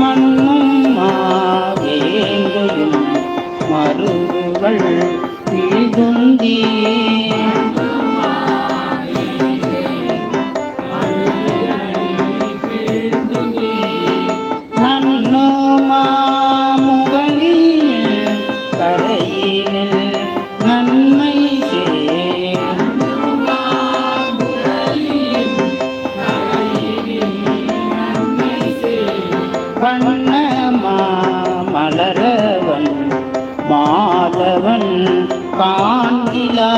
மண்ணும் மாவேங்கையும் மருவுகள் விழுகுந்தீ நன்னுமா முகலில் கரையினில் வண்ணமா மலரவன் மாதவன் காண்கிலா